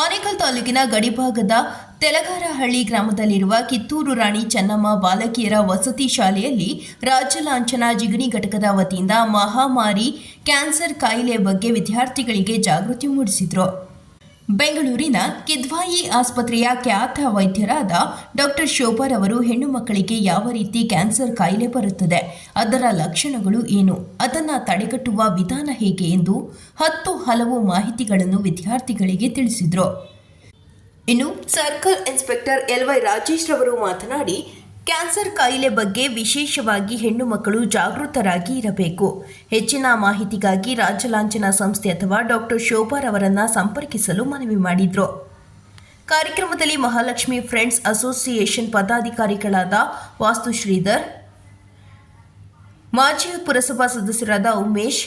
ಆನೇಕಲ್ ತಾಲೂಕಿನ ಗಡಿಭಾಗದ ತೆಲಗಾರಹಳ್ಳಿ ಗ್ರಾಮದಲ್ಲಿರುವ ಕಿತ್ತೂರು ರಾಣಿ ಚೆನ್ನಮ್ಮ ಬಾಲಕಿಯರ ವಸತಿ ಶಾಲೆಯಲ್ಲಿ ರಾಜ್ಯ ಲಾಂಛನ ಜಿಗಣಿ ಘಟಕದ ವತಿಯಿಂದ ಮಹಾಮಾರಿ ಕ್ಯಾನ್ಸರ್ ಕಾಯಿಲೆ ಬಗ್ಗೆ ವಿದ್ಯಾರ್ಥಿಗಳಿಗೆ ಜಾಗೃತಿ ಮೂಡಿಸಿದರು. ಬೆಂಗಳೂರಿನ ಕಿದ್ವಾಯಿ ಆಸ್ಪತ್ರೆಯ ಖ್ಯಾತ ವೈದ್ಯರಾದ ಡಾಕ್ಟರ್ ಶೋಭರ್ ಅವರು ಹೆಣ್ಣು ಮಕ್ಕಳಿಗೆ ಯಾವ ರೀತಿ ಕ್ಯಾನ್ಸರ್ ಕಾಯಿಲೆ ಬರುತ್ತದೆ, ಅದರ ಲಕ್ಷಣಗಳು ಏನು, ಅದನ್ನು ತಡೆಗಟ್ಟುವ ವಿಧಾನ ಹೇಗೆ ಎಂದು ಹತ್ತು ಹಲವು ಮಾಹಿತಿಗಳನ್ನು ವಿದ್ಯಾರ್ಥಿಗಳಿಗೆ ತಿಳಿಸಿದರು. ಇನ್ನು circle inspector L Y Rajesh ರವರು ಮಾತನಾಡಿ ಕ್ಯಾನ್ಸರ್ ಕಾಯಿಲೆ ಬಗ್ಗೆ ವಿಶೇಷವಾಗಿ ಹೆಣ್ಣು ಮಕ್ಕಳು ಜಾಗೃತರಾಗಿ ಇರಬೇಕು. ಹೆಚ್ಚಿನ ಮಾಹಿತಿಗಾಗಿ ರಾಜ್ಯ ಲಾಂಛನ ಸಂಸ್ಥೆ ಅಥವಾ ಡಾಕ್ಟರ್ ಶೋಭಾರ್ ಅವರನ್ನು ಸಂಪರ್ಕಿಸಲು ಮನವಿ ಮಾಡಿದರು. ಕಾರ್ಯಕ್ರಮದಲ್ಲಿ ಮಹಾಲಕ್ಷ್ಮಿ ಫ್ರೆಂಡ್ಸ್ ಅಸೋಸಿಯೇಷನ್ ಪದಾಧಿಕಾರಿಗಳಾದ ವಾಸ್ತು ಶ್ರೀಧರ್ ಮಾಜಿ ಪುರಸಭಾ ಸದಸ್ಯರಾದ ಉಮೇಶ್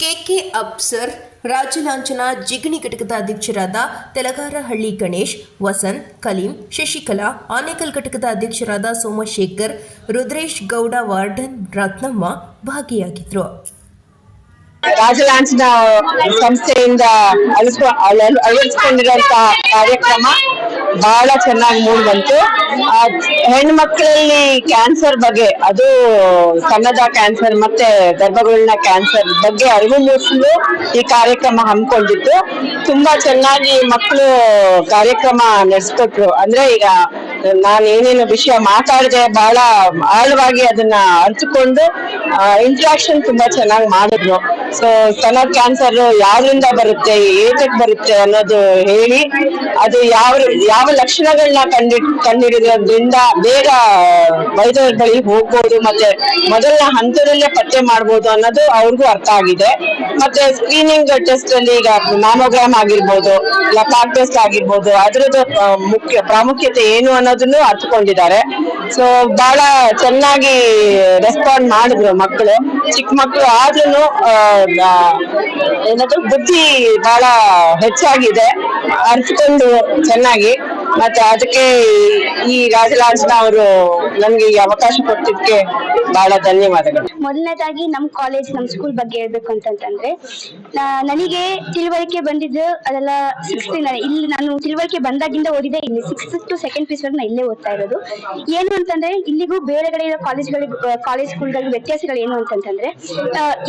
ಕೆಕೆ ಅಬ್ಸರ್ ರಾಜಲಾಂಛನ ಜಿಗಣಿ ಘಟಕದ ಅಧ್ಯಕ್ಷರಾದ ತೆಲಗಾರಹಳ್ಳಿ ಗಣೇಶ್, ವಸಂತ್, ಕಲೀಂ, ಶಶಿಕಲಾ, ಆನೇಕಲ್ ಘಟಕದ ಅಧ್ಯಕ್ಷರಾದ ಸೋಮಶೇಖರ್, ರುದ್ರೇಶ್ ಗೌಡ, ವಾರ್ಡನ್ ರತ್ನಮ್ಮ ಭಾಗಿಯಾಗಿದ್ರು. ರಾಜಲಾಂಛನ ಸಂಸ್ಥೆಯಿಂದ ಅಳಿಸ್ಕೊಂಡಿರುವಂತಹ ಕಾರ್ಯಕ್ರಮ ಬಹಳ ಚೆನ್ನಾಗಿ ಮೂಡ್ ಬಂತು. ಹೆಣ್ಮಕ್ಳಲ್ಲಿ ಕ್ಯಾನ್ಸರ್ ಬಗ್ಗೆ, ಅದು ಸಣ್ಣದ ಕ್ಯಾನ್ಸರ್ ಮತ್ತೆ ಗರ್ಭಗಳನ್ನ ಕ್ಯಾನ್ಸರ್ ಬಗ್ಗೆ ಅರಿವು ಮೂಡಿಸಲು ಈ ಕಾರ್ಯಕ್ರಮ ಹಮ್ಮಿಕೊಂಡಿತ್ತು ತುಂಬಾ ಚೆನ್ನಾಗಿ ಮಕ್ಕಳು ಕಾರ್ಯಕ್ರಮ ನಡೆಸ್ಕೊಟ್ರು. ಅಂದ್ರೆ ಈಗ ನಾನು ಏನೇನು ವಿಷಯ ಮಾತಾಡಿದೆ ಬಹಳ ಆಳವಾಗಿ ಅದನ್ನ ಅರ್ಥಕೊಂಡು ಇಂಟ್ರಾಕ್ಷನ್ ತುಂಬಾ ಚೆನ್ನಾಗಿ ಮಾಡಿದ್ರು. ಸೊ ಸ್ತನ ಕ್ಯಾನ್ಸರ್ ಯಾವ್ದ್ರಿಂದ ಬರುತ್ತೆ, ಏತಕ್ ಬರುತ್ತೆ ಅನ್ನೋದು ಹೇಳಿ, ಅದು ಯಾವ ಯಾವ ಲಕ್ಷಣಗಳನ್ನ ಕಂಡಿ, ಕಂಡಿಡಿದ್ರಿಂದ ಬೇಗ ವೈದ್ಯರ ಬಳಿ ಹೋಗ್ಬೋದು, ಮತ್ತೆ ಮೊದಲನ ಹಂತದಲ್ಲೇ ಪತ್ತೆ ಮಾಡ್ಬೋದು ಅನ್ನೋದು ಅವ್ರಿಗೂ ಅರ್ಥ ಆಗಿದೆ. ಮತ್ತೆ ಸ್ಕ್ರೀನಿಂಗ್ ಟೆಸ್ಟ್ ಅಲ್ಲಿ ಈಗ ಮ್ಯಾಮೋಗ್ರಾಮ್ ಆಗಿರ್ಬೋದು ಇಲ್ಲ ಪಾಕ್ ಟೆಸ್ಟ್ ಆಗಿರ್ಬೋದು, ಅದ್ರದ್ದು ಮುಖ್ಯ, ಪ್ರಾಮುಖ್ಯತೆ ಏನು ಅನ್ನೋದನ್ನು ಅರ್ಥಕೊಂಡಿದ್ದಾರೆ ಸೊ ಬಹಳ ಚೆನ್ನಾಗಿ ರೆಸ್ಪಾಂಡ್ ಮಾಡಿದ್ರು ಮಕ್ಕಳು. ಚಿಕ್ಕ ಮಕ್ಕಳು ಆದ್ರೂ ಏನದು ಬುದ್ಧಿ ಬಹಳ ಹೆಚ್ಚಾಗಿದೆ. ಅರ್ಥಕೊಂಡು ಚೆನ್ನಾಗಿ. ಮತ್ತೆ ಅದಕ್ಕೆ ಈ ರಾಜಲಾಂಛನ ಅವರು ನಮ್ಗೆ ಈ ಅವಕಾಶ ಕೊಟ್ಟಿದ್ದಕ್ಕೆ ಬಹಳ ಧನ್ಯವಾದಗಳು. ಮೊದಲನೇದಾಗಿ ನಮ್ಮ ಕಾಲೇಜ್ ನಮ್ಮ ಸ್ಕೂಲ್ ಬಗ್ಗೆ ಹೇಳ್ಬೇಕು ಅಂತಂತಂದ್ರೆ ನನಗೆ ತಿಳುವಳಿಕೆ ಬಂದಿದ್ದು ಅದೆಲ್ಲ ಸಿಕ್ಸ್ತ್ ಇಲ್ಲಿ ನಾನು ತಿಳುವಳಿಕೆ ಬಂದಾಗಿಂದ ಓದಿದೆ, ಇಲ್ಲಿ ಸಿಕ್ಸ್ ಟು ಸೆಕೆಂಡ್ ಪೀಸ್ ವರೆಗೆ ನಾ ಇಲ್ಲೇ ಓದ್ತಾ ಇರೋದು. ಏನು ಅಂತಂದ್ರೆ, ಇಲ್ಲಿಗೂ ಬೇರೆ ಕಡೆ ಇರೋ ಕಾಲೇಜ್ಗಳಿಗೆ ಕಾಲೇಜ್ ಸ್ಕೂಲ್ಗಳಿಗೆ ವ್ಯತ್ಯಾಸಗಳು ಏನು ಅಂತಂತಂದ್ರೆ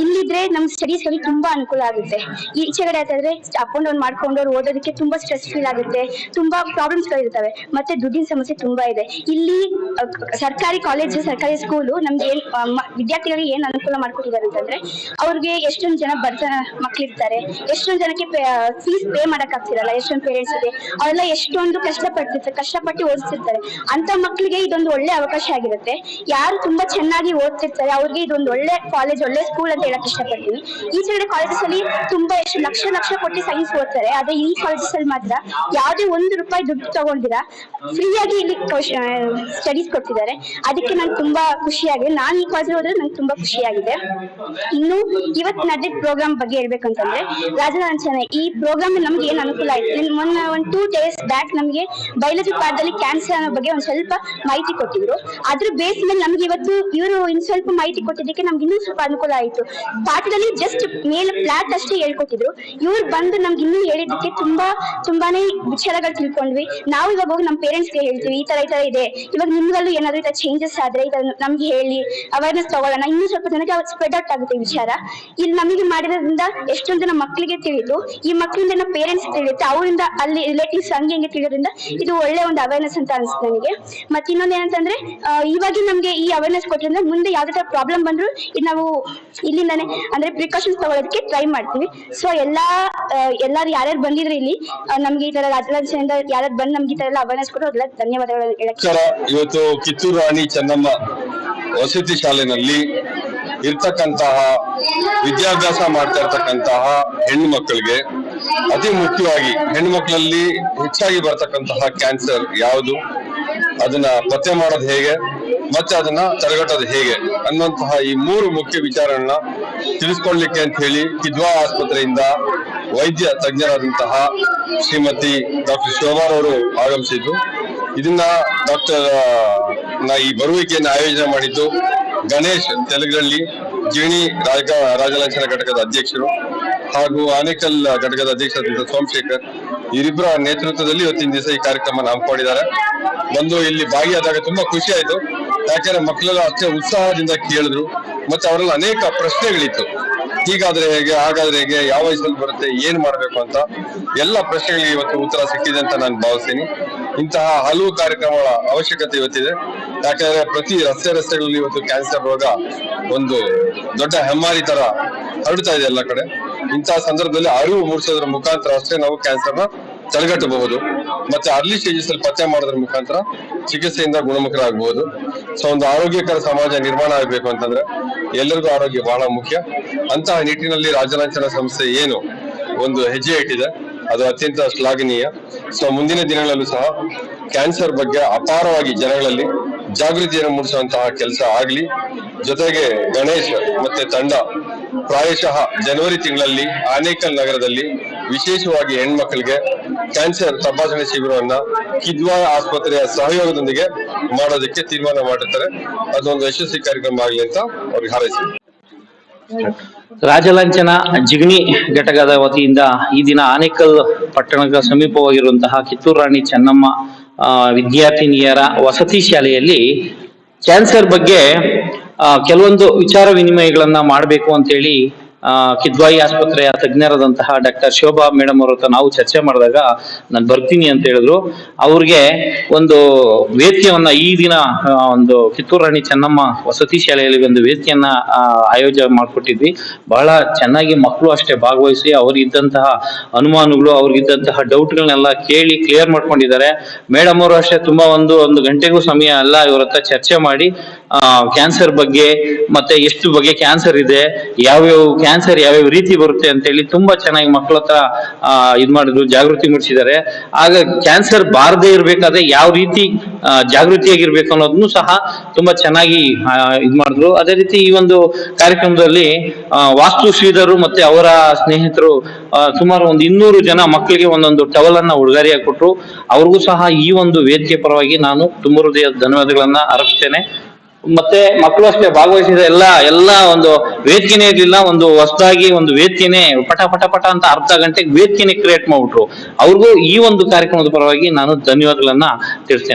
ಇಲ್ಲಿದ್ರೆ ನಮ್ಮ ಸ್ಟಡೀಸ್ಗಳಿಗೆ ತುಂಬಾ ಅನುಕೂಲ ಆಗುತ್ತೆ. ಈಚೆ ಕಡೆ ಅಂತಂದ್ರೆ ಅಪ್ ಅಂಡ್ ಡೌನ್ ಮಾಡ್ಕೊಂಡು ಅವ್ರು ಓದೋದಕ್ಕೆ ತುಂಬಾ ಸ್ಟ್ರೆಸ್ ಫೀಲ್ ಆಗುತ್ತೆ, ತುಂಬಾ ಪ್ರಾಬ್ಲಮ್ಸ್ ಇರ್ತವೆ ಮತ್ತೆ ದುಡ್ಡಿನ ಸಮಸ್ಯೆ ತುಂಬಾ ಇದೆ. ಇಲ್ಲಿ ಸರ್ಕಾರಿ ಕಾಲೇಜ್ ಸರ್ಕಾರಿ ಸ್ಕೂಲು ನಮ್ಗೆ ವಿದ್ಯಾರ್ಥಿಗಳಿಗೆ ಏನ್ ಅನುಕೂಲ ಮಾಡ್ಕೊಟ್ಟಿದ್ದಾರೆ ಅಂತಂದ್ರೆ, ಅವ್ರಿಗೆ ಎಷ್ಟೊಂದ್ ಜನ ಬಡ ಮಕ್ಳಿರ್ತಾರೆ, ಎಷ್ಟೊಂದ್ ಜನಕ್ಕೆ ಫೀಸ್ ಪೇ ಮಾಡಕ್ ಆಗ್ತಿರಲ್ಲ ಎಷ್ಟೊಂದ್ ಪೇರೆಂಟ್ಸ್ ಇದೆ ಅವೆಲ್ಲ ಎಷ್ಟೊಂದು ಕಷ್ಟ ಪಡ್ತಿರ್ತಾರೆ ಕಷ್ಟಪಟ್ಟು ಓದಿಸ್ತಿರ್ತಾರೆ ಅಂತ ಮಕ್ಳಿಗೆ ಇದೊಂದು ಒಳ್ಳೆ ಅವಕಾಶ ಆಗಿರುತ್ತೆ. ಯಾರು ತುಂಬಾ ಚೆನ್ನಾಗಿ ಓದ್ತಿರ್ತಾರೆ, ಅವ್ರಿಗೆ ಇದೊಂದು ಒಳ್ಳೆ ಕಾಲೇಜ್ ಒಳ್ಳೆ ಸ್ಕೂಲ್ ಅಂತ ಹೇಳಕ್ ಇಷ್ಟಪಡ್ತೀನಿ. ಈ ಕಡೆ ಕಾಲೇಜಸ್ ಅಲ್ಲಿ ತುಂಬಾ ಎಷ್ಟು ಲಕ್ಷ ಲಕ್ಷ ಕೊಟ್ಟು ಸೈನ್ಸ್ ಓದ್ತಾರೆ, ಆದ್ರೆ ಈ ಕಾಲೇಜಸ್ ಅಲ್ಲಿ ಮಾತ್ರ ಯಾವುದೇ ಒಂದು ರೂಪಾಯಿ ದುಡ್ಡು ತಗೊಂಡಿರಾ ಫ್ರೀಯಾಗಿ ಇಲ್ಲಿ ಸ್ಟಡೀಸ್ ಕೊಡ್ತಿದ್ದಾರೆ. ಅದಕ್ಕೆ ನಂಗೆ ತುಂಬಾ ಖುಷಿಯಾಗಿದೆ. ನಾನು ಈ ಕಾಲೇಜ್ ಹೋದ್ರೆ ನಂಗೆ ತುಂಬಾ ಖುಷಿಯಾಗಿದೆ. ಇನ್ನು ಇವತ್ ನಡೆದ ಪ್ರೋಗ್ರಾಮ್ ಬಗ್ಗೆ ಹೇಳ್ಬೇಕಂತಂದ್ರೆ ರಾಜಲಾಂಛನ ಈ ಪ್ರೋಗ್ರಾಮ್ ನಮ್ಗೆ ಏನ್ ಅನುಕೂಲ ಆಯ್ತು? ನಿನ್ ಮೊನ್ನೆ ಒಂದ್ ಟೂ ಡೇಸ್ ಬ್ಯಾಕ್ ನಮಗೆ ಬಯಾಲಜಿ ಪಾಠದಲ್ಲಿ ಕ್ಯಾನ್ಸರ್ ಅನ್ನೋ ಬಗ್ಗೆ ಒಂದ್ ಸ್ವಲ್ಪ ಮಾಹಿತಿ ಕೊಟ್ಟಿದ್ರು. ಅದ್ರ ಬೇಸ್ ಮೇಲೆ ನಮ್ಗೆ ಇವತ್ತು ಇವರು ಇನ್ ಸ್ವಲ್ಪ ಮಾಹಿತಿ ಕೊಟ್ಟಿದ್ದಕ್ಕೆ ನಮ್ಗೆ ಇನ್ನೂ ಸ್ವಲ್ಪ ಅನುಕೂಲ ಆಯ್ತು. ಪಾಠದಲ್ಲಿ ಜಸ್ಟ್ ಮೇಲೆ ಪ್ಲಾಟ್ ಅಷ್ಟೇ ಹೇಳ್ಕೊಟ್ಟಿದ್ರು. ಇವ್ರು ಬಂದು ನಮ್ಗೆ ಇನ್ನೂ ಹೇಳಿದ್ದಕ್ಕೆ ತುಂಬಾ, ತುಂಬಾನೇ ವಿಚಾರಗಳು ತಿಳ್ಕೊಂಡ್ವಿ. ನಾವು ಇವಾಗ ಹೋಗಿ ನಮ್ಮ ಪೇರೆಂಟ್ಸ್ಗೆ ಹೇಳ್ತೀವಿ, ಈ ತರ ಈ ತರ ಇದೆ. ಇವಾಗ ನಿಮ್ಗಲ್ಲೂ ಏನಾದ್ರು ಈ ಚೇಂಜಸ್ ಆದ್ರೆ ನಮ್ಗೆ ಹೇಳಿ ಅವೇರ್ನೆಸ್ ತಗೊಳ್ಳೋಣ. ಇನ್ನೂ ಸ್ವಲ್ಪ ಜನಕ್ಕೆ ಸ್ಪ್ರೆಡ್ ಔಟ್ ಆಗುತ್ತೆ ವಿಚಾರ. ಇಲ್ಲಿ ನಮಗೆ ಮಾಡಿರೋದ್ರಿಂದ ಎಷ್ಟೊಂದು ಜನ ಮಕ್ಕಳಿಗೆ ತಿಳಿದು, ಈ ಮಕ್ಕಳಿಂದ ನಮ್ಮ ಪೇರೆಂಟ್ಸ್ ತಿಳಿಯುತ್ತೆ, ಅವರಿಂದ ಅಲ್ಲಿ ರಿಲೇಟಿವ್ಸ್ ಹಂಗೆ ಹಿಂಗೆ ತಿಳಿಯೋದ್ರಿಂದ ಇದು ಒಳ್ಳೆ ಒಂದು ಅವೇರ್ನೆಸ್ ಅಂತ ಅನ್ಸುತ್ತೆ ನನಗೆ. ಮತ್ತೆ ಇನ್ನೊಂದು ಏನಂತಂದ್ರೆ ಇವಾಗ ನಮ್ಗೆ ಈ ಅವೇರ್ನೆಸ್ ಕೊಟ್ಟಿದ್ರೆ ಮುಂದೆ ಯಾವ್ದೇ ಪ್ರಾಬ್ಲಮ್ ಬಂದ್ರು ಇದು ನಾವು ಇಲ್ಲಿಂದಾನೆ ಅಂದ್ರೆ ಪ್ರಿಕಾಷನ್ಸ್ ತಗೊಳ್ಳೋದಕ್ಕೆ ಟ್ರೈ ಮಾಡ್ತೀವಿ. ಸೊ ಎಲ್ಲಾ ಎಲ್ಲಾರು ಯಾರ್ಯಾರು ಬಂದಿದ್ರು ಇಲ್ಲಿ ನಮ್ಗೆ ಈ ತರ ರಾಜಲಾಂಛನದಿಂದ ಯಾರ್ಯಾರು ಬಂದು ನಮ್ಗೆ ಈ ತರ ಎಲ್ಲ ಅವೇರ್ನೆಸ್ ಕೊಟ್ಟು ಅದೆಲ್ಲ ಧನ್ಯವಾದಗಳು ಇವತ್ತು ಕಿತ್ತೂರು ರಾಣಿ ಚೆನ್ನಮ್ಮ ವಸತಿ ಶಾಲೆನಲ್ಲಿ ಇರ್ತಕ್ಕಂತಹ ವಿದ್ಯಾಭ್ಯಾಸ ಮಾಡ್ತಾ ಇರ್ತಕ್ಕಂತಹ ಹೆಣ್ಣು ಮಕ್ಕಳಿಗೆ ಅತಿ ಮುಖ್ಯವಾಗಿ ಹೆಣ್ಣು ಮಕ್ಕಳಲ್ಲಿ ಹೆಚ್ಚಾಗಿ ಬರ್ತಕ್ಕಂತಹ ಕ್ಯಾನ್ಸರ್ ಯಾವುದು? ಅದನ್ನ ಪತ್ತೆ ಮಾಡೋದು ಹೇಗೆ? ಮತ್ತೆ ಅದನ್ನ ತಡೆಗಟ್ಟೋದು ಹೇಗೆ? ಅನ್ನುವಂತಹ ಈ ಮೂರು ಮುಖ್ಯ ವಿಚಾರಗಳನ್ನ ತಿಳಿಸ್ಕೊಡ್ಲಿಕ್ಕೆ ಅಂತ ಹೇಳಿ ಕಿದ್ವಾ ಆಸ್ಪತ್ರೆಯಿಂದ ವೈದ್ಯ ತಜ್ಞರಾದಂತಹ ಶ್ರೀಮತಿ ಡಾಕ್ಟರ್ ಶೋಭಾರವರು ಆಗಮಿಸಿದ್ರು. ಇದನ್ನ ಡಾಕ್ಟರ್ ಈ ಬರುವಿಕೆಯನ್ನು ಆಯೋಜನೆ ಮಾಡಿದ್ದು ಗಣೇಶ್ ತೆಲುಗಳ್ಳಿ ಜಿಣಿ ರಾಜ ರಾಜಲಾಂಛನ ಘಟಕದ ಅಧ್ಯಕ್ಷರು ಹಾಗೂ ಆನೇಕಲ್ ಘಟಕದ ಅಧ್ಯಕ್ಷರಾದಂತಹ ಸೋಮಶೇಖರ್ ಇವರಿಬ್ಬರ ನೇತೃತ್ವದಲ್ಲಿ ಇವತ್ತಿನ ದಿವಸ ಈ ಕಾರ್ಯಕ್ರಮ ಹಮ್ಮಿಕೊಂಡಿದ್ದಾರೆ. ಬಂದು ಇಲ್ಲಿ ಭಾಗಿಯಾದಾಗ ತುಂಬಾ ಖುಷಿ ಆಯ್ತು. ಯಾಕಂದ್ರೆ ಮಕ್ಕಳೆಲ್ಲ ಅಷ್ಟೇ ಉತ್ಸಾಹದಿಂದ ಕೇಳಿದ್ರು. ಮತ್ತೆ ಅವರಲ್ಲಿ ಅನೇಕ ಪ್ರಶ್ನೆಗಳಿತ್ತು. ಹೀಗಾದ್ರೆ ಹೇಗೆ, ಹಾಗಾದ್ರೆ ಹೇಗೆ, ಯಾವ ವಯಸ್ಸಲ್ಲಿ ಬರುತ್ತೆ, ಏನ್ ಮಾಡ್ಬೇಕು ಅಂತ ಎಲ್ಲ ಪ್ರಶ್ನೆಗಳಿಗೆ ಇವತ್ತು ಉತ್ತರ ಸಿಕ್ಕಿದೆ ಅಂತ ನಾನು ಭಾವಿಸ್ತೀನಿ. ಇಂತಹ ಹಲವು ಕಾರ್ಯಕ್ರಮಗಳ ಅವಶ್ಯಕತೆ ಇವತ್ತಿದೆ. ಯಾಕಂದ್ರೆ ಪ್ರತಿ ರಸ್ತೆ ರಸ್ತೆಗಳಲ್ಲಿ ಇವತ್ತು ಕ್ಯಾನ್ಸರ್ ರೋಗ ಒಂದು ದೊಡ್ಡ ಹೆಮ್ಮಾರಿ ತರ ಹರಡ್ತಾ ಇದೆ ಎಲ್ಲ ಕಡೆ. ಇಂತಹ ಸಂದರ್ಭದಲ್ಲಿ ಅರಿವು ಮೂಡಿಸೋದ್ರ ಮುಖಾಂತರ ಅಷ್ಟೇ ನಾವು ಕ್ಯಾನ್ಸರ್ನ ತಡೆಗಟ್ಟಬಹುದು. ಮತ್ತೆ ಅರ್ಲಿ ಸ್ಟೇಜಸ್ ಅಲ್ಲಿ ಪತ್ತೆ ಮಾಡೋದ್ರ ಮುಖಾಂತರ ಚಿಕಿತ್ಸೆಯಿಂದ ಗುಣಮುಖರಾಗಬಹುದು. ಸೊ, ಒಂದು ಆರೋಗ್ಯಕರ ಸಮಾಜ ನಿರ್ಮಾಣ ಆಗಬೇಕು ಅಂತಂದ್ರೆ ಎಲ್ಲರಿಗೂ ಆರೋಗ್ಯ ಬಹಳ ಮುಖ್ಯ. ಅಂತಹ ನಿಟ್ಟಿನಲ್ಲಿ ರಾಜಲಾಂಛನ ಸಂಸ್ಥೆ ಏನು ಒಂದು ಹೆಜ್ಜೆ ಇಟ್ಟಿದೆ. ಅದು ಅತ್ಯಂತ ಶ್ಲಾಘನೀಯ. ಸೊ ಮುಂದಿನ ದಿನಗಳಲ್ಲೂ ಸಹ ಕ್ಯಾನ್ಸರ್ ಬಗ್ಗೆ ಅಪಾರವಾಗಿ ಜನಗಳಲ್ಲಿ ಜಾಗೃತಿಯನ್ನು ಮೂಡಿಸುವಂತಹ ಕೆಲಸ ಆಗ್ಲಿ. ಜೊತೆಗೆ ಗಣೇಶ್ ಮತ್ತೆ ತಂಡ ಪ್ರಾಯಶಃ ಜನವರಿ ತಿಂಗಳಲ್ಲಿ ಆನೇಕಲ್ ನಗರದಲ್ಲಿ ವಿಶೇಷವಾಗಿ ಹೆಣ್ಮಕ್ಳಿಗೆ ಕ್ಯಾನ್ಸರ್ ತಪಾಸಣೆ ಶಿಬಿರವನ್ನ ಕಿದ್ವಾಯ ಆಸ್ಪತ್ರೆಯ ಸಹಯೋಗದೊಂದಿಗೆ ಮಾಡೋದಕ್ಕೆ ತೀರ್ಮಾನ ಮಾಡಿರ್ತಾರೆ. ಅದೊಂದು ಯಶಸ್ವಿ ಕಾರ್ಯಕ್ರಮ ಆಗಲಿ ಅಂತ ಅವ್ರಿಗೆ ಹಾರೈಸ್ತೀನಿ. ರಾಜಲಾಂಛನ ಜಿಗಣಿ ಘಟಕದ ವತಿಯಿಂದ ಈ ದಿನ ಆನೇಕಲ್ ಪಟ್ಟಣದ ಸಮೀಪವಾಗಿರುವಂತಹ ಕಿತ್ತೂರು ರಾಣಿ ಚೆನ್ನಮ್ಮ ವಿದ್ಯಾರ್ಥಿನಿಯರ ವಸತಿ ಶಾಲೆಯಲ್ಲಿ ಕ್ಯಾನ್ಸರ್ ಬಗ್ಗೆ ಕೆಲವೊಂದು ವಿಚಾರ ವಿನಿಮಯಗಳನ್ನ ಮಾಡಬೇಕು ಅಂತೇಳಿ ಕಿದ್ವಾಯಿ ಆಸ್ಪತ್ರೆಯ ತಜ್ಞರಾದಂತಹ ಡಾಕ್ಟರ್ ಶೋಭಾ ಮೇಡಮ್ ಅವ್ರ ಹತ್ರ ನಾವು ಚರ್ಚೆ ಮಾಡಿದಾಗ ನಾನು ಬರ್ತೀನಿ ಅಂತ ಹೇಳಿದ್ರು. ಅವ್ರಿಗೆ ಒಂದು ವೇದಿಕೆಯನ್ನ ಈ ದಿನ ಒಂದು ಕಿತ್ತೂರು ರಾಣಿ ಚೆನ್ನಮ್ಮ ವಸತಿ ಶಾಲೆಯಲ್ಲಿ ಒಂದು ವೇದಿಕೆಯನ್ನ ಆಯೋಜನೆ ಮಾಡಿಕೊಟ್ಟಿದ್ವಿ. ಬಹಳ ಚೆನ್ನಾಗಿ ಮಕ್ಕಳು ಅಷ್ಟೇ ಭಾಗವಹಿಸಿ ಅವ್ರಿಗಿದ್ದಂತಹ ಅನುಮಾನಗಳು ಅವ್ರಿಗಿದ್ದಂತಹ ಡೌಟ್ಗಳನ್ನೆಲ್ಲ ಕೇಳಿ ಕ್ಲಿಯರ್ ಮಾಡ್ಕೊಂಡಿದ್ದಾರೆ. ಮೇಡಮ್ ಅವರು ಅಷ್ಟೇ ತುಂಬಾ ಒಂದು ಒಂದು ಗಂಟೆಗೂ ಸಮಯ ಎಲ್ಲ ಇವ್ರ ಹತ್ರ ಚರ್ಚೆ ಮಾಡಿ. ಕ್ಯಾನ್ಸರ್ ಬಗ್ಗೆ ಮತ್ತೆ ಎಷ್ಟು ಬಗ್ಗೆ ಕ್ಯಾನ್ಸರ್ ಇದೆ, ಯಾವ್ಯಾವ ಕ್ಯಾನ್ಸರ್ ಯಾವ್ಯಾವ ರೀತಿ ಬರುತ್ತೆ ಅಂತ ಹೇಳಿ ತುಂಬಾ ಚೆನ್ನಾಗಿ ಮಕ್ಕಳ ಹತ್ರ ಇದ್ ಮಾಡಿದ್ರು, ಜಾಗೃತಿ ಮೂಡಿಸಿದ್ದಾರೆ. ಆಗ ಕ್ಯಾನ್ಸರ್ ಬಾರದೇ ಇರ್ಬೇಕಾದ್ರೆ ಯಾವ ರೀತಿ ಜಾಗೃತಿಯಾಗಿರ್ಬೇಕು ಅನ್ನೋದನ್ನು ಸಹ ತುಂಬಾ ಚೆನ್ನಾಗಿ ಇದ್ ಮಾಡಿದ್ರು. ಅದೇ ರೀತಿ ಈ ಒಂದು ಕಾರ್ಯಕ್ರಮದಲ್ಲಿ ವಾಸ್ತು ಶ್ರೀಧರು ಮತ್ತೆ ಅವರ ಸ್ನೇಹಿತರು ಸುಮಾರು ಒಂದು ಇನ್ನೂರು ಜನ ಮಕ್ಕಳಿಗೆ ಒಂದೊಂದು ಟವಲ್ ಅನ್ನ ಉಡುಗೊರೆಯಾಗಿ ಕೊಟ್ಟರು ಅವ್ರಿಗೂ ಸಹ ಈ ಒಂದು ವೇದಿಕೆ ಪರವಾಗಿ ನಾನು ತುಂಬ ಹೃದಯ ಧನ್ಯವಾದಗಳನ್ನ ಅರ್ಪಿಸ್ತೇನೆ. ಮತ್ತೆ ಮಕ್ಕಳು ಅಷ್ಟೇ ಭಾಗವಹಿಸಿದ ಎಲ್ಲ ಎಲ್ಲ ಒಂದು ವೇದಿಕೆನೇ ಇರ್ಲಿಲ್ಲ, ಒಂದು ಹೊಸದಾಗಿ ಒಂದು ವೇದಿಕೆನೆ ಪಟ ಪಟ ಪಟ ಅಂತ ಅರ್ಧ ಗಂಟೆಗೆ ವೇದಿಕೆನೆ ಕ್ರಿಯೇಟ್ ಮಾಡ್ಬಿಟ್ರು. ಅವ್ರಿಗೂ ಈ ಒಂದು ಕಾರ್ಯಕ್ರಮದ ಪರವಾಗಿ ನಾನು ಧನ್ಯವಾದಗಳನ್ನ ತಿಳಿಸ್ತೇನೆ.